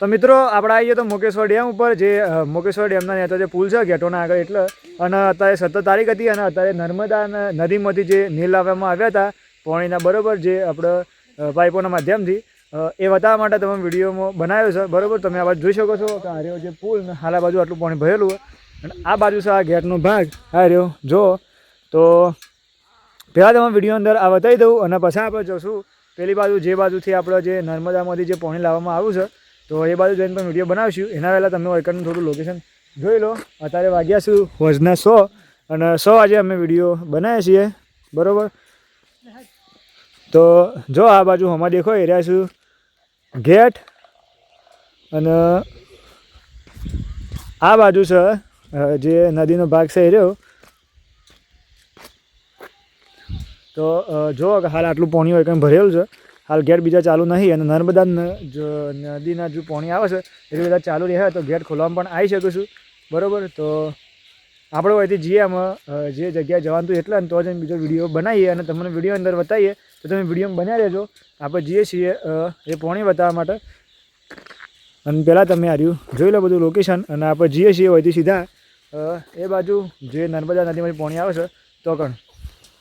તો મિત્રો, આપણે આવીએ તો મુકેશ્વર ડેમ ઉપર, જે મુકેશ્વર ડેમના નેતા જે પુલ છે, ગેટોના આગળ એટલે, અને અત્યારે સત્તર તારીખ હતી અને અત્યારે નર્મદા નદીમાંથી જે નીલ લાવવામાં આવ્યા હતા, પોણીના બરોબર જે આપણે પાઇપોના માધ્યમથી એ બતાવવા માટે તમે વિડીયોમાં બનાવ્યો છે, બરાબર? તમે આ જોઈ શકો છો કે આ રહ્યો જે પુલ ને હાલા બાજુ આટલું પાણી ભરેલું અને આ બાજુ છે આ ગેટનો ભાગ. આ રહ્યો, જો. તો પહેલાં તમે વીડિયો અંદર આ બતાવી દઉં અને પછી આપણે જશું. પેલી બાજુ જે બાજુથી આપણે જે નર્મદામાંથી જે પાણી લાવવામાં આવ્યું છે તો એ બાજુ જઈને પણ વીડિયો બનાવશું. એના પહેલાં તમે એકનું થોડું લોકેશન જોઈ લો. અત્યારે વાગ્યા છું વજના સો. અને સો આજે અમે વીડિયો બનાવીએ છીએ. બરાબર? તો જો આ બાજુ હમણાં દેખો એ રહ્યા છું ગેટ અને આ બાજુ છે જે નદીનો ભાગ છે એ રહ્યો. તો જો હાલ આટલું પાણી હોય કંઈ ભરેલું છે. હાલ ગેટ બીજા ચાલુ નહીં અને નર્મદા નદીના જો પાણી આવે છે એ બધા ચાલુ રહે તો ગેટ ખોલવામાં પણ આવી શકીશું બરાબર? તો આપણે અહીંથી જઈએ આમાં જે જગ્યાએ જવાનું હતું એટલે તો જ બીજો વીડિયો બનાવીએ અને તમને વીડિયો અંદર બતાવીએ. તો તમે વીડિયો બનાવી લેજો આપણે જઈએ છીએ એ પાણી બતાવવા માટે. અને પહેલાં તમે હાર્યું જોઈ લો બધું લોકેશન અને આપણે જઈએ છીએ અહીંથી સીધા એ બાજુ જે નર્મદા નદીમાંથી પાણી આવે છે, તો કણ?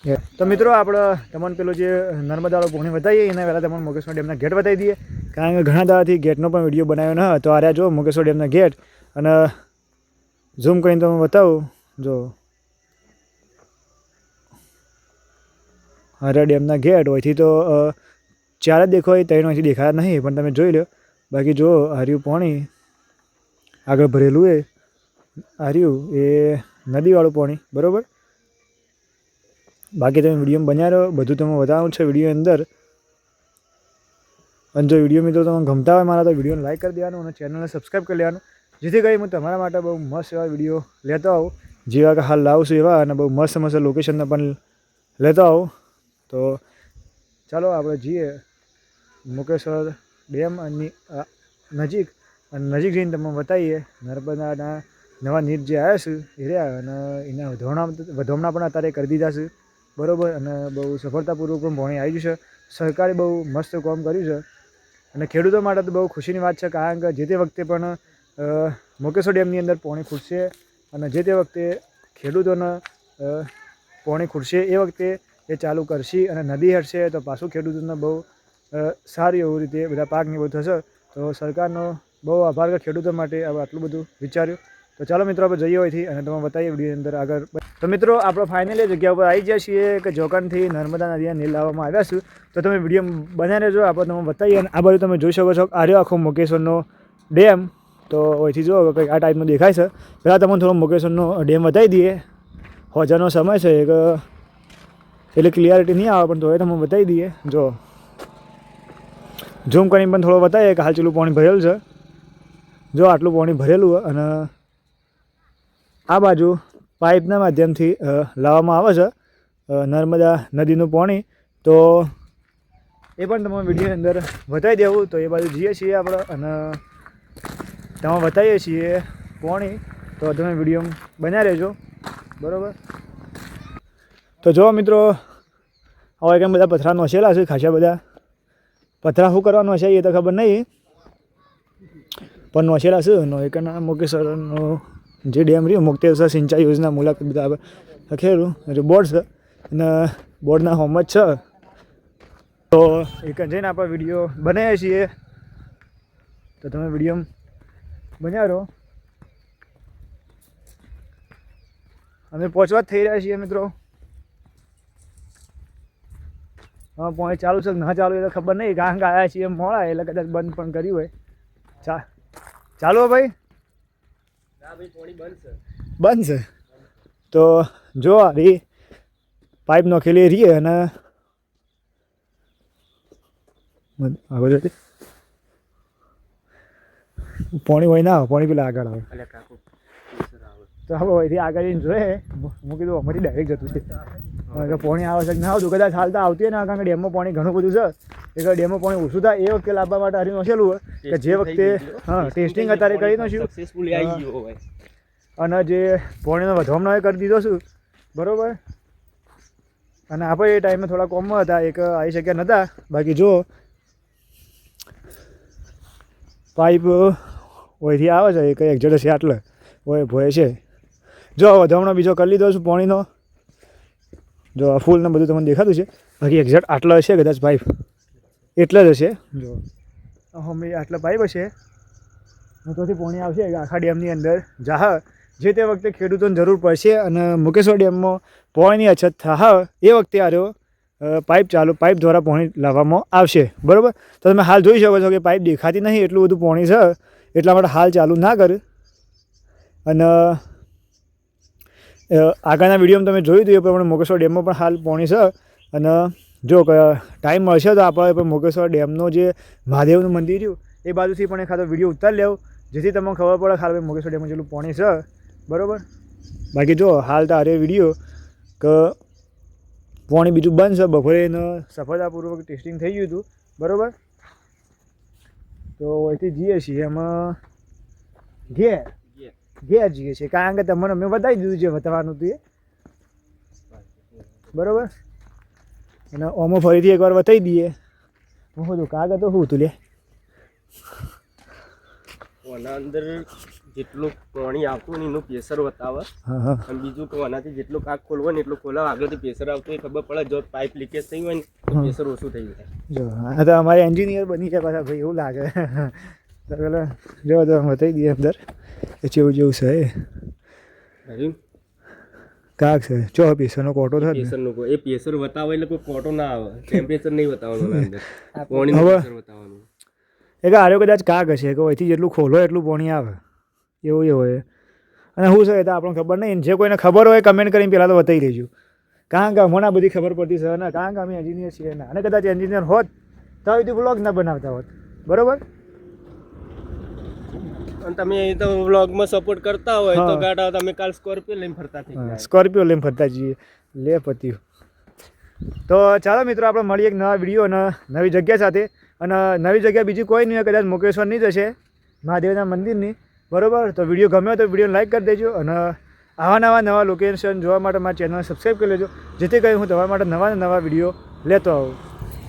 તો મિત્રો આપણે તમને પેલું જે નર્મદાવાળું પોણી વધારીએ એના પહેલાં તમને મોગેશ્વર ડેમના ગેટ બતાવી દઈએ. કારણ કે ઘણા દાડાથી ગેટનો પણ વીડિયો બનાવ્યો ન તો આ જો મોગેશ્વર ડેમના ગેટ. અને ઝૂમ કરીને તમે બતાવું. જો. હરા ડેમના ગેટ. હોયથી તો ચારે જ દેખાય ત્રણ અહીંથી દેખાયા નહીં, પણ તમે જોઈ લો. બાકી જો હર્યું પાણી આગળ ભરેલું એ, હર્યું એ નદીવાળું પાણી, બરાબર? બાકી તમે વીડિયો બન્યા રહો બધું તમે બતાવું છે વીડિયો અંદર. અને જો વીડિયો મિત્રો તમને ગમતા હોય મારા, તો વિડીયોને લાઈક કરી દેવાનું અને ચેનલને સબસ્ક્રાઈબ કરી લેવાનું. જેથી કરી હું તમારા માટે બહુ મસ્ત એવા વીડિયો લેતો આવું. જેવા કે હાલ લાવું છું એવા અને બહુ મસ્ત મસ્ત લોકેશનને પણ લેતો આવું. તો ચાલો આપણે જઈએ મુકેશ્વર ડેમ અને નજીક. અને નજીક જઈને તમને બતાવીએ. નર્મદાના નવા નીર જે આવ્યા છે, એ રહ્યા અને એના વધામણા વધામણા પણ અત્યારે કરી દીધા છે. બરાબર અને બહુ સફળતાપૂર્વક પણ ભણી આવી છે સરકારે બહુ મસ્ત કામ કર્યું છે. અને ખેડૂતો માટે તો બહુ ખુશીની વાત છે કારણ કે જે તે વખતે પણ મુકેશો ડેમની અંદર પોણી ખૂટશે અને જે તે વખતે ખેડૂતોને પોણી ખૂટશે એ વખતે એ ચાલુ કરશે અને નદી હટશે તો પાછું ખેડૂતોને બહુ સારી એવું રીતે બધા પાક ને બધું થશે. તો સરકારનો બહુ આભાર ખેડૂતો માટે આટલું બધું વિચાર્યું. તો ચાલો મિત્રો, આપણે જઈએ હોયથી અને તમે બતાવીએ વીડિયો અંદર આગળ. તો મિત્રો, આપણે ફાઇનલી જગ્યા ઉપર આવી ગયા છીએ કે જોકાનથી નર્મદા નદીના નીલ લાવવામાં આવ્યા છું તો તમે વીડિયો બનાવી રહેજો, આપણે તમે બતાવીએ અને આ બાજુ તમે જોઈ શકો છો આર્યો આખો મુકેશ્વરનો ડેમ. તો અહીંથી જો કંઈક આ ટાઈપનો દેખાય છે. પહેલાં તમને થોડો મુકેશ્વરનો ડેમ બતાવી દઈએ. હોજાનો સમય છે એક, એટલે ક્લિયરિટી નહીં આવે, પણ તો એ તમે બતાવી દઈએ. જો. ઝૂમ કરીને પણ થોડો બતાવીએ કે હાલ ચેલું પાણી ભરેલું છે. જો, આટલું પાણી ભરેલું અને આ બાજુ પાઇપના માધ્યમથી લાવવામાં આવે છે નર્મદા નદીનું પાણી. તો એ પણ તમે વિડીયોની અંદર બતાવી દેવું. તો એ બાજુ જઈએ છીએ આપણે અને તમે બતાવીએ છીએ પાણી. તો તમે વીડિયો બન્યા રહેજો. બરાબર? તો જો મિત્રો હવે કેમ બધા પથરા નોસેલા છે ખાસા બધા? પથરા શું કરવાનું હશે એ તો ખબર નહીં. પણ નોસેલા છે. નો એકના મુકેશ્વરનો જે ડેમ રહ્યો, મુક્તેશ્વર સિંચાઈ યોજના મુલાકાત બધા આપણે લખેલું એટલે બોર્ડ છે. અને બોર્ડના હોમ જ છે. તો એક જઈને આપણે વીડિયો બનાવીએ છીએ. તો તમે વીડિયો બનાવ્યો અમે પહોંચવા જ થઈ રહ્યા છીએ મિત્રો. હા પોઈન્ટ ચાલુ છે ના ચાલુ એ તો ખબર નહીં. કારણ આવ્યા છીએ મોડા, એટલે કદાચ બંધ પણ કર્યું હોય. ચા ચાલો ભાઈ. બંધ છે તો જો રી પાઇપ નોખેલી રહીએ અને આગળ જતી હોય ના આવે પોણી પેલા આગળ આવે. તો હવે અહીંથી આગળ જઈને જોઈએ. હું કીધું અમારી ડાયરેક્ટ જતું છે. કે પાણી આવે છે. ના આવતું કદાચ હાલતા આવતી હોય ને કારણ કે ડેમમાં પાણી ઘણું બધું છે. એટલે ડેમમાં પાણી ઓછું થાય. એ વખતે લાવવા માટે હરી નોખેલું હોય કે જે વખતે હા ટેસ્ટિંગ અત્યારે કરી નાખ્યું અને જે પાણીનો વધવામાં એ કરી દીધો છું બરાબર? અને આપણે એ ટાઈમે થોડા કોમમાં હતા. એક આવી શક્યા નહોતા બાકી જો પાઇપ ઓયથી આવે છે. એક એક્ઝેટ છે આટલે. ઓય ભોય છે. જો વધામણો બીજો કરી લીધો છું પાણીનો? જો આ ફૂલને બધું તમને દેખાતું છે. બાકી એક્ઝેક્ટ આટલા હશે કદાચ પાઇપ એટલે જ હશે. જો. અમે આટલા પાઇપ હશે. અને તોથી પાણી આવશે આખા ડેમની અંદર. જાહ, જે તે વખતે ખેડૂતોને જરૂર પડશે અને મુકેશ્વર ડેમમાં પોણીની અછત થાહ, એ વખતે આર્યો પાઇપ ચાલુ, પાઇપ દ્વારા પોણી લાવવામાં આવશે. બરાબર? તો તમે હાલ જોઈ શકો છો કે પાઇપ દેખાતી નહીં, એટલું બધું પોણી છે. એટલા માટે હાલ ચાલુ ના કર. અને આગળના વિડીયોમાં તમે જોયું હતું, એ પ્રમાણે મોગેશ્વર ડેમમાં પણ હાલ પોણી છે. અને જો ટાઈમ મળશે તો આપણે પણ મોગેશ્વર ડેમનો જે મહાદેવનું મંદિર રહ્યું, એ બાજુથી પણ ખાતો વીડિયો ઉતારી લેવો, જેથી તમને ખબર પડે ખાલી ભાઈ મોગેશ્વર ડેમમાં જેટલું પોણી છે. બરાબર? બાકી જો, હાલ તો આરે વીડિયો કે, પોણી બીજું બંધ છે. બપોરે એનું સફળતાપૂર્વક ટેસ્ટિંગ થઈ ગયું હતું. બરાબર? તો અહીંથી જઈએ છીએ એમાં ઘેર. ઘેર જઈએ છીએ. કારણ કે તમને મેં બતાવી દીધું છે બતાવવાનું હતું એ. બરાબર? અને ઓમો ફરીથી એકવાર બતાવી દઈએ. હું શું કાગળ તો શું હતું લે? ઓના અંદર જેટલું પાણી આવતું ને એનું પ્રેશર બતાવે અને બીજું કે આનાથી જેટલું કાક ખોલવો ને એટલું ખોલાવ. આગળથી પ્રેશર આવતું હોય ખબર પડે જો પાઇપ લીકેજ થઈ હોય ને તો પ્રેશર ઓછું થઈ જાય. જો આ તો અમારે એન્જિનિયર બની જાય પાછા ભાઈ એવું લાગે. તો પેલા જવા દેવા બતાવી દઈએ અંદર. એ જેવું જેવું છે એ. કાક છે. ચો પીસરનો કોટો થાય જ ને એ પીસર બતાવે એટલે કોઈ કોટો ના આવે. ટેમ્પરેચર નહીં બતાવવાનું અંદર. પાણી બતાવવાનું. એ કે આર્યો કદાચ કાક હશે કે અહીંથી જેટલું ખોલો એટલું પાણી આવે. એવું એ હોય. અને શું છે એ તો આપણને ખબર નહીં. જે કોઈને ખબર હોય કમેન્ટ કરીને પહેલાં તો બતાવી દેજો. કારણ કે હમણાં બધી ખબર પડતી છે ને. કારણ કે અમે એન્જિનિયર છીએ ને. અને કદાચ એન્જિનિયર હોત તો આવી બ્લોગ ના બનાવતા હોત. બરોબર? અને તમે એ તો વ્લોગમાં સપોર્ટ કરતા હોય તો ગાડા તમે કાલ સ્કોર્પિયો લઈને ફરતા થઈ સ્કોર્પિયો લઈને ફરતા જઈએ. લે પત્યું તો ચાલો મિત્રો આપણે મળીએ એક નવા વીડિયો અને નવી જગ્યા સાથે. અને નવી જગ્યા બીજી કોઈ નહીં કદાચ મુકેશ્વરની જ હશે. મહાદેવના મંદિરની. બરોબર? તો વીડિયો ગમ્યો તો વીડિયો લાઈક કરી દેજો અને આવા નવા નવા લોકેશન જોવા માટે મારી ચેનલ સબસ્ક્રાઈબ કરી લેજો. જેથી કરી હું તમારા માટે નવા નવા વીડિયો લેતો આવું.